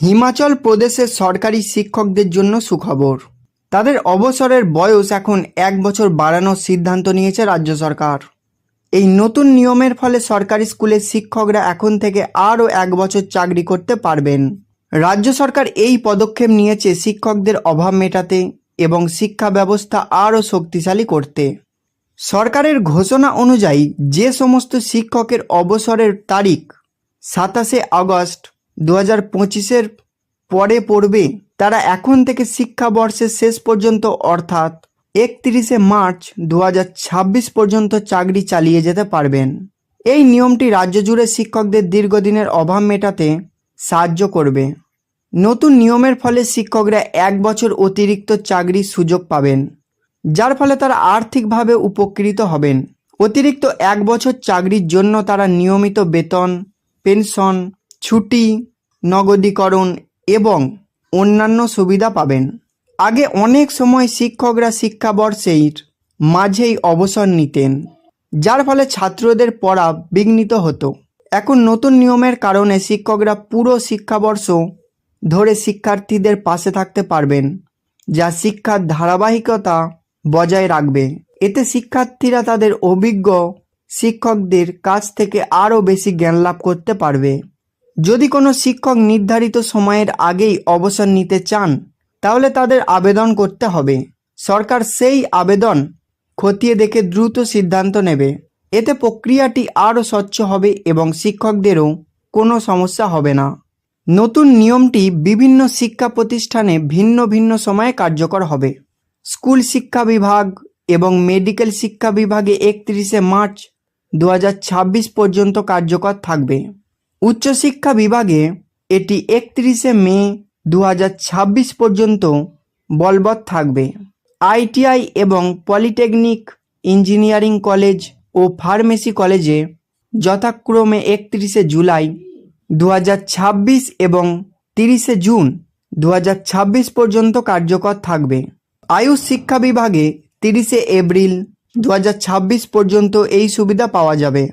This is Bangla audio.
হিমাচল প্রদেশের সরকারি শিক্ষকদের জন্য সুখবর। তাদের অবসরের বয়স এখন এক বছর বাড়ানোর সিদ্ধান্ত নিয়েছে রাজ্য সরকার। এই নতুন নিয়মের ফলে সরকারি স্কুলের শিক্ষকরা এখন থেকে আরও এক বছর চাকরি করতে পারবেন। রাজ্য সরকার এই পদক্ষেপ নিয়েছে শিক্ষকদের অভাব মেটাতে এবং শিক্ষা ব্যবস্থা আরও শক্তিশালী করতে। সরকারের ঘোষণা অনুযায়ী যে সমস্ত শিক্ষকের অবসরের তারিখ সাতাশে আগস্ট দু হাজার পঁচিশের পরে পড়বে। তারা এখন থেকে শিক্ষাবর্ষের শেষ পর্যন্ত, অর্থাৎ একত্রিশে মার্চ দু হাজার ছাব্বিশ পর্যন্ত চাকরি চালিয়ে যেতে পারবেন। এই নিয়মটি রাজ্য জুড়ে শিক্ষকদের দীর্ঘদিনের অভাব মেটাতে সাহায্য করবে। নতুন নিয়মের ফলে শিক্ষকরা এক বছর অতিরিক্ত চাকরির সুযোগ পাবেন, যার ফলে তারা আর্থিকভাবে উপকৃত হবেন। অতিরিক্ত এক বছর চাকরির জন্য তারা নিয়মিত বেতন, পেনশন ছুটি, নগদীকরণ এবং অন্যান্য সুবিধা পাবেন। আগে অনেক সময় শিক্ষকরা শিক্ষাবর্ষের মাঝেই অবসর নিতেন, যার ফলে ছাত্রদের পড়া বিঘ্নিত হতো। এখন নতুন নিয়মের কারণে শিক্ষকরা পুরো শিক্ষাবর্ষ ধরে শিক্ষার্থীদের পাশে থাকতে পারবেন, যা শিক্ষার ধারাবাহিকতা বজায় রাখবে। এতে শিক্ষার্থীরা তাদের অভিজ্ঞ শিক্ষকদের কাছ থেকে আরও বেশি জ্ঞান লাভ করতে পারবে। যদি কোনো শিক্ষক নির্ধারিত সময়ের আগেই অবসর নিতে চান, তাহলে তাদের আবেদন করতে হবে। সরকার সেই আবেদন খতিয়ে দেখে দ্রুত সিদ্ধান্ত নেবে। এতে প্রক্রিয়াটি আরও স্বচ্ছ হবে এবং শিক্ষকদেরও কোনো সমস্যা হবে না। নতুন নিয়মটি বিভিন্ন শিক্ষা প্রতিষ্ঠানে ভিন্ন ভিন্ন সময়ে কার্যকর হবে। স্কুল শিক্ষা বিভাগ এবং মেডিকেল শিক্ষা বিভাগে একত্রিশে মার্চ দু হাজার ছাব্বিশ পর্যন্ত কার্যকর থাকবে। উচ্চশিক্ষা বিভাগে এটি একত্রিশে মে দু হাজার ছাব্বিশ পর্যন্ত বলবৎ থাকবে। আইটিআই এবং পলিটেকনিক ইঞ্জিনিয়ারিং কলেজ ও ফার্মেসি কলেজে যথাক্রমে একত্রিশে জুলাই দু হাজার ছাব্বিশ এবং তিরিশে জুন দু হাজার ছাব্বিশ পর্যন্ত কার্যকর থাকবে। আয়ুষ শিক্ষা বিভাগে তিরিশে এপ্রিল দু হাজার ছাব্বিশ পর্যন্ত এই সুবিধা পাওয়া যাবে।